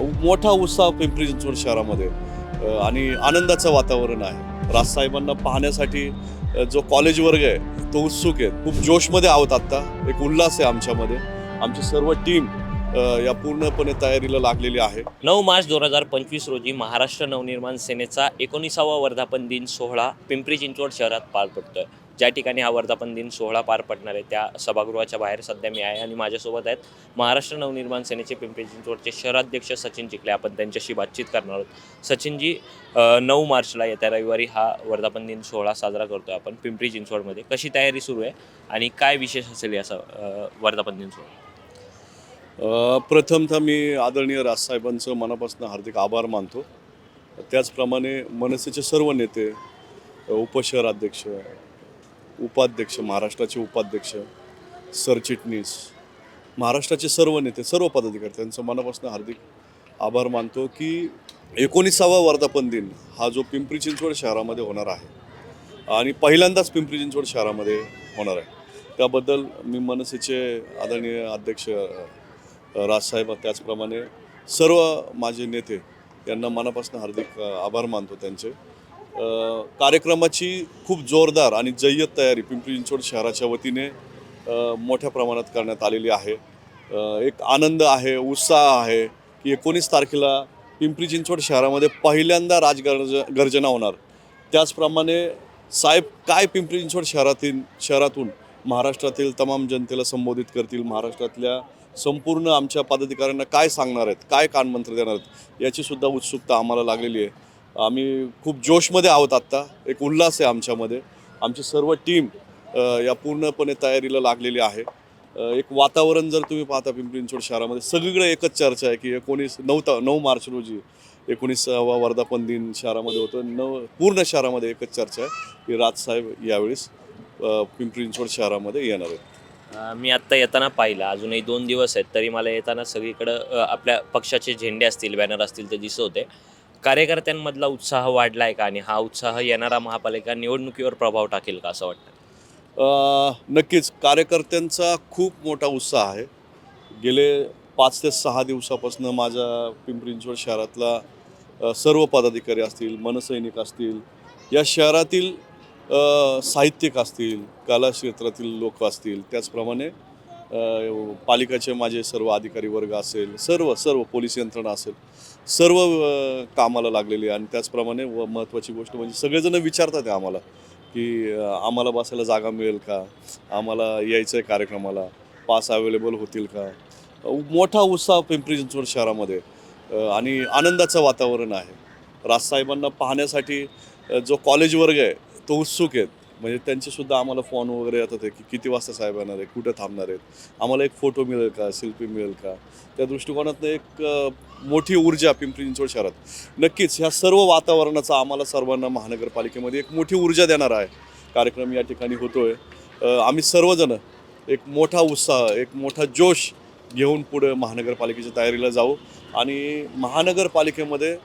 मोठा उत्साह पिंपरी चिंचवड शहरामध्ये आणि आनंदाचं वातावरण आहे. राजसाहेबांना पाहण्यासाठी जो कॉलेज वर्ग आहे तो उत्सुक आहे. खूप जोशमध्ये आहोत आत्ता. एक उल्हास आहे आमच्यामध्ये. आमची सर्व टीम या पूर्णपणे तयारीला लागलेली आहे. नऊ मार्च दोन हजार पंचवीस रोजी महाराष्ट्र नवनिर्माण सेनेचा एकोणीसावा वर्धापन दिन सोहळा पिंपरी चिंचवड शहरात पार पडतोय. ज्या ठिकाणी हा वर्धापन दिन सोहळा पार पडणार आहे त्या सभागृहाच्या बाहेर सध्या मी आहे आणि माझ्यासोबत आहेत महाराष्ट्र नवनिर्माण सेनेचे पिंपरी चिंचवडचे शहराध्यक्ष सचिन चिखले. आपण त्यांच्याशी बातचीत करणार आहोत. सचिनजी नऊ मार्चला येत्या रविवारी हा वर्धापन दिन सोहळा साजरा करतोय आपण पिंपरी चिंचवडमध्ये. कशी तयारी सुरू आहे आणि काय विशेष असेल याचा वर्धापन दिन सोहळा? प्रथमतः मी आदरणीय राजसाहेबांचं मनापासून हार्दिक आभार मानतो. त्याचप्रमाणे मनसेचे सर्व नेते उपशहराध्यक्ष उपाध्यक्ष महाराष्ट्राचे उपाध्यक्ष सरचिटणीस महाराष्ट्राचे सर्व नेते सर्व पदाधिकारी त्यांचं मनापासून हार्दिक आभार मानतो की एकोणीसावा वर्धापन दिन हा जो पिंपरी चिंचवड शहरामध्ये होणार आहे आणि पहिल्यांदाच पिंपरी चिंचवड शहरामध्ये होणार आहे. त्याबद्दल मी मनसेचे आदरणीय अध्यक्ष राजसाहेब त्याचप्रमाणे सर्व माझे नेते यांना मनापासून हार्दिक आभार मानतो त्यांचे. कार्यक्रमाची खूप जोरदार आणि जय्यत तयारी पिंपरी चिंचवड शहराच्या वतीने मोठ्या प्रमाणात करण्यात आलेली आहे. एक आनंद आहे उत्साह आहे की एकोणीस तारखेला पिंपरी चिंचवड शहरामध्ये पहिल्यांदा राजगर्ज गर्जना होणार. त्याचप्रमाणे साहेब काय पिंपरी चिंचवड शहरातील शहरातून महाराष्ट्रातील तमाम जनतेला संबोधित करतील महाराष्ट्रातल्या संपूर्ण आमच्या पदाधिकाऱ्यांना काय सांगणार आहेत काय कानमंत्र देणार आहेत याचीसुद्धा उत्सुकता आम्हाला लागलेली आहे. आम्ही खूप जोशमध्ये आहोत आत्ता. एक उल्हास आहे आमच्यामध्ये. आमची सर्व टीम या पूर्णपणे तयारीला लागलेली आहे. एक वातावरण जर तुम्ही पाहता पिंपरी चिंचवड शहरामध्ये सगळीकडे एकच चर्चा आहे की एकोणीस नऊ ता नऊ मार्च रोजी एकोणीसावा वर्धापन दिन शहरामध्ये होतो. नऊ पूर्ण शहरामध्ये एकच चर्चा आहे की राजसाहेब यावेळेस पिंपरी चिंचवड शहरामध्ये येणार आहेत. मी आत्ता येताना पाहिलं. अजूनही दोन दिवस आहेत तरी मला येताना सगळीकडं आपल्या पक्षाचे झेंडे असतील बॅनर असतील ते दिसत होते. कार्यकर्त्यांमधला उत्साह वाढला आहे का? आणि हा उत्साह येणारा महापालिका निवडणुकीवर प्रभाव टाकेल का असं वाटतं? नक्कीच. कार्यकर्त्यांचा खूप मोठा उत्साह आहे. गेले पाच ते सहा दिवसापासून माझ्या पिंपरी चिंचवड शहरातला सर्व पदाधिकारी असतील मनसैनिक असतील या शहरातील साहित्यिक असतील कला क्षेत्रातील लोक असतील त्याचप्रमाणे पालिकाचे माझे सर्व अधिकारी वर्ग असेल सर्व सर्व पोलीस यंत्रणा असेल सर्व कामाला लागलेली आणि त्याचप्रमाणे व महत्त्वाची गोष्ट म्हणजे सगळेजण विचारतात आम्हाला की आम्हाला बसायला जागा मिळेल का? आम्हाला यायचं आहे कार्यक्रमाला. पास अवेलेबल होतील का? मोठा उत्साह पिंपरी चिंचवड शहरामध्ये आणि आनंदाचं वातावरण आहे. राजसाहेबांना पाहण्यासाठी जो कॉलेज वर्ग आहे तो उत्सुक आहेत म्हणजे त्यांचे सुद्धा आम्हाला फोन वगैरे येतात आहे की किती वाजता साहेब येणार आहे कुठे थांबणार आहेत? आम्हाला एक फोटो मिळेल का? सेल्फी मिळेल का? त्या दृष्टिकोनातनं एक मोठी ऊर्जा पिंपरी चिंचवड शहरात. नक्कीच ह्या सर्व वातावरणाचा आम्हाला सर्वांना महानगरपालिकेमध्ये एक मोठी ऊर्जा देणार आहे. कार्यक्रम या ठिकाणी होतोय. आम्ही सर्वजण एक मोठा उत्साह एक मोठा जोश घेऊन पुढे महानगरपालिकेच्या तयारीला जाऊ. आणि महानगरपालिकेमध्ये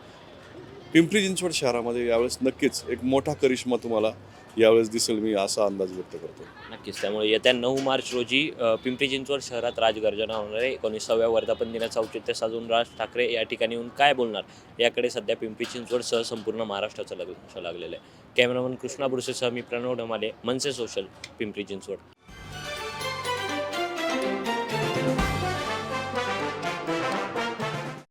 पिंपरी चिंचवड शहरामध्ये यावेळेस नक्कीच एक मोठा करिश्मा तुम्हाला यावेळेस दिसेल मी असा अंदाज व्यक्त करतो. नक्कीच. त्यामुळे येत्या नऊ मार्च रोजी पिंपरी चिंचवड शहरात राजगर्जना होणार आहे. एकोणीसाव्या वर्धापन दिनाचं औचित्य साधून राज ठाकरे या ठिकाणी येऊन काय बोलणार? याकडे सध्या पिंपरी चिंचवडसह संपूर्ण महाराष्ट्राचं लग लक्ष लागलेलं आहे. कॅमेरामन कृष्णा बुरसेसह मी प्रणव ढमाले मनसे सोशल पिंपरी चिंचवड.